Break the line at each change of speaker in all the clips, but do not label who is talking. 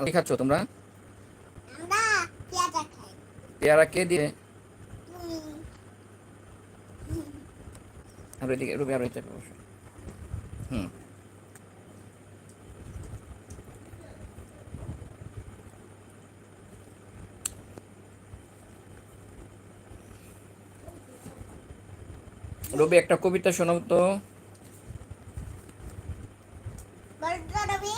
কি খাচ্ছ তোমরা?
পেয়ারা
কে দিয়ে? এদিকে রুবি বসো। হুম। রবি একটা কবিতা শোনাও তো
বলতো রবি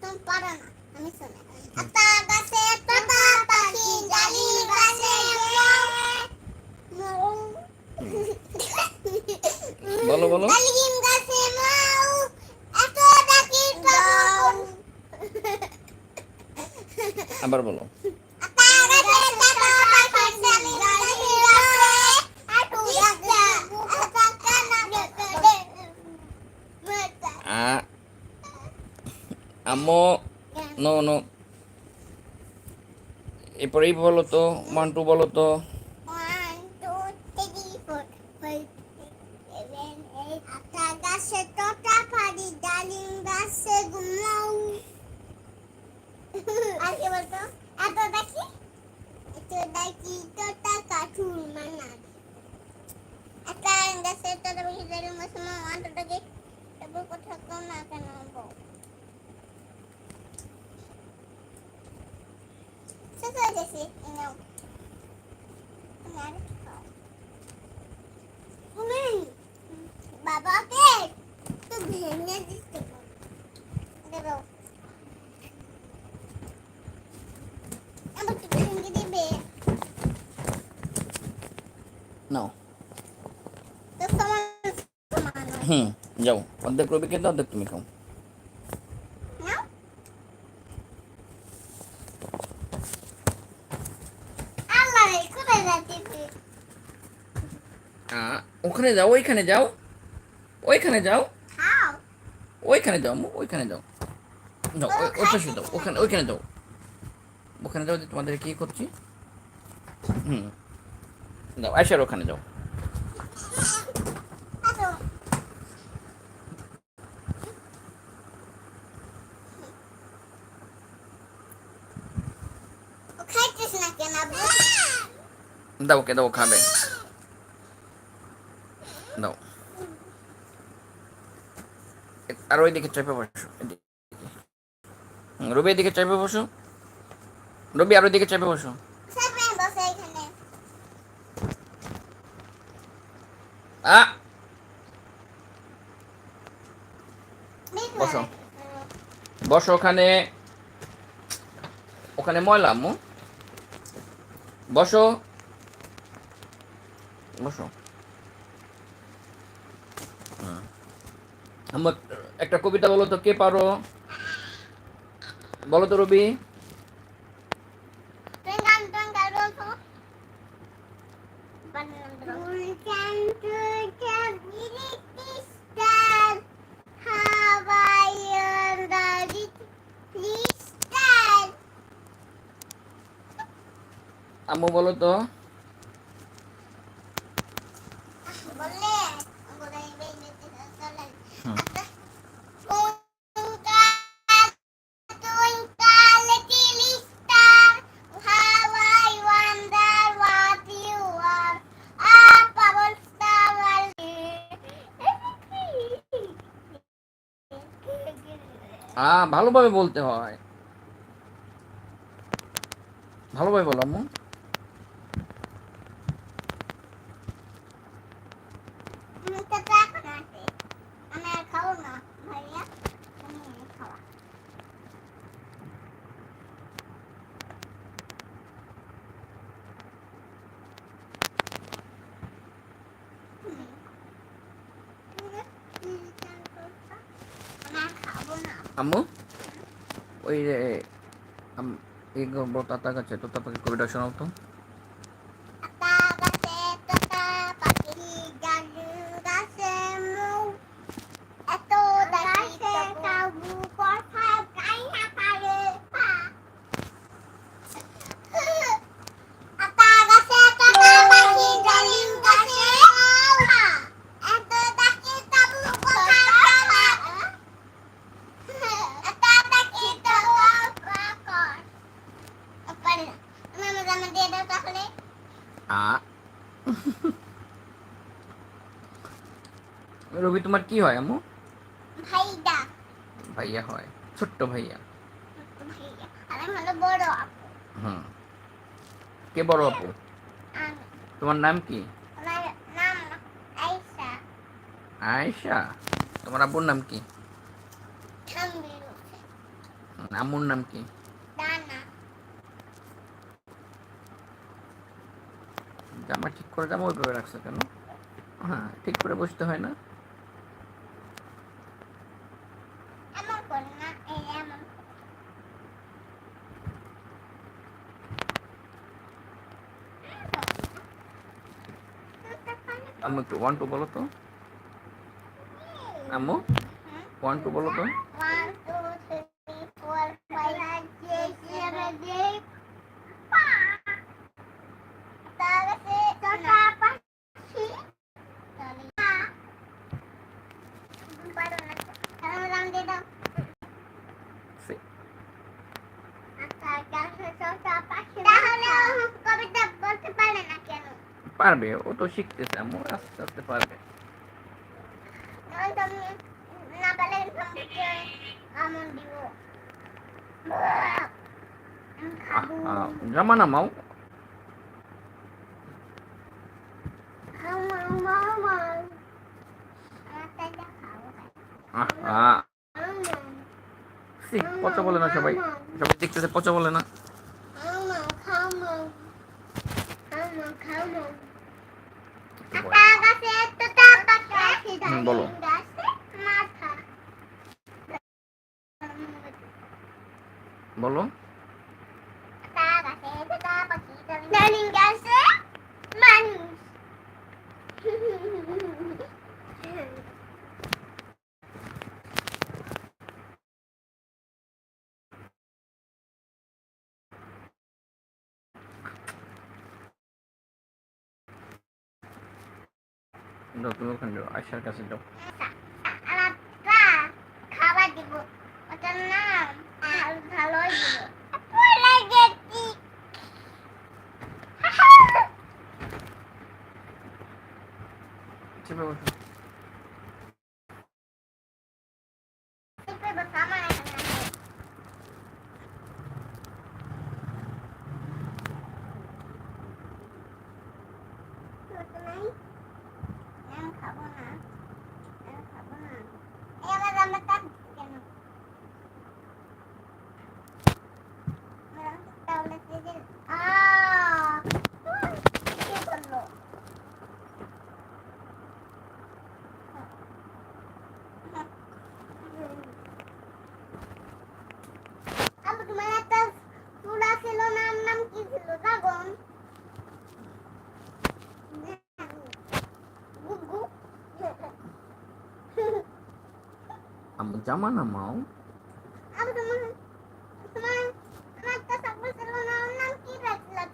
তুমি পারো না আমি শুনে একটা গাছে তোতা পাখি জালি গাছে
বলো বলো। আবার বলো। আম্মু নো নো। এরপরেই বলো তো ওয়ান টু বলো তো।
ఇద్దరు మసమ వంటకి డబ్బు కొట్టకం
నాకు
నవ్వు చేసి నేను
হুম, যাও। অর্ধেক রবিকে দাও, অর্ধেক তুমি খাও। ওখানে যাও, ওইখানে যাও। ওইখানে যাও। ওইখানে যাও ওইখানে যাও। যাও ওই- যাও ওখানে, ওইখানে যাও। ওখানে যাও যে তোমাদের কি করছি? হুম। যাও আয়সার ওখানে যাও
আতো ও খাইছিস না কেন আব্বু
দাও ওকে দাও খাবে দাও আর ওইদিকে চেপে বসো রবি এদিকে চেপে বসো রবি আর ওইদিকে চেপে বসো আ বসো। বসো ওখানে ওখানে ময়লা বসো বসো। আম্মু একটা কবিতা বলো তো কে পারো? বলো তো রবি।
Twinkle,
বলো
little
ভালোভাবে বলতে হয়। ভালোভাবে বলো আম্মু
মুখটা তো এখন আছে। আমি আর খাব না, ভাইয়া। তুমি খাওয়া। হুম। আমি আর খাব না।
আম্মু? ওই রে আম- এই বড় তাতা গাছে তোতা পাখি কবিতা শোনাও তো। রবি তোমার কি হয় আম্মু?
ভাইদা
ভাইয়া হয় ছোট্ট ভাইয়া।
ভাইয়া। আমি
হুম। কে বড় আপু? তোমার নাম কি?
আমার নাম আইসা
আয়েশা? তোমার আব্বুর নাম কি? আম্মুর নাম কি? জামা ঠিক করে জামা ওইভাবে রাখছো কেন? হ্যাঁ ঠিক করে বসতে হয় না
এমন করে না এই এমন
আম্মু একটু ওয়ান টু বলো তো। আম্মু ওয়ান টু বলো তো। পারবে ও তো শিখতেছে আম্মু আস্তে আস্তে পারবে পচা বলে না সবাই সবাই দেখতেছে পচা বলে না
খাও মাও খাও মাও খাও মাও খাও মাও পাখি
হুম, বলো। বলো যাও তুমি ওখানে আয়সার কাছে দাও।
আলাদা খাবার দিব। ওটার নাম ভালো ভালোই দিব দেখছি
চেপে বসো
চেপে বসো, আমার এখানে আছে। ছোট নাই? আমি খাব না। আমি খাব না। এই আমার জামা কাটছে কেন? আমার তাহলে সেই যে- আহ! কি করল? আবু তোমার একটা চূড়া ছিল নাম নাম কি ছিল ড্রাগন গুগু
আম্মু জামা নামাও
আবু তোমার তোমার আমার একটা ছাগল ছিল নাম নাম কি রাখছিলা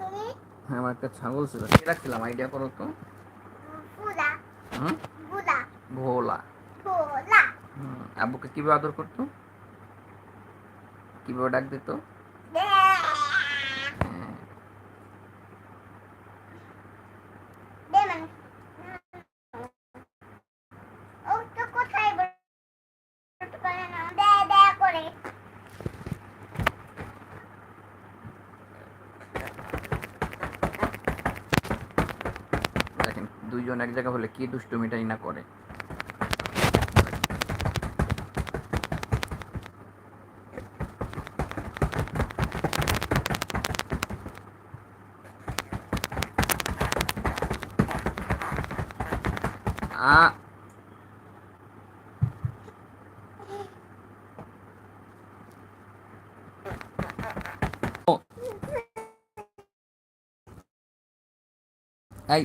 তুমি
হ্যাঁ আমার একটা ছাগল ছিল কি রাখছিলাম আইডিয়া করো তো ভোলা আব্বুকে কীভাবে আদর করতো কীভাবে ডাক দিত
হ্যাঁ।
হ্যাঁ,
দে মানে ও তো কোথায় বলতে পারে না দে দে করে
দেখেন দুইজন এক জায়গা হলে কি দুষ্টুমিটাই না করে। এই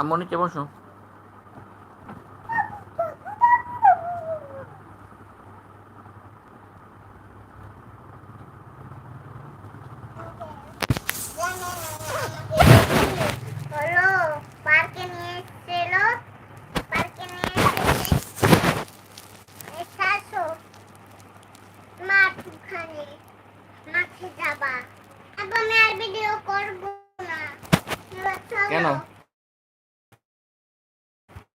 আম্মু নিচে বসো
হলো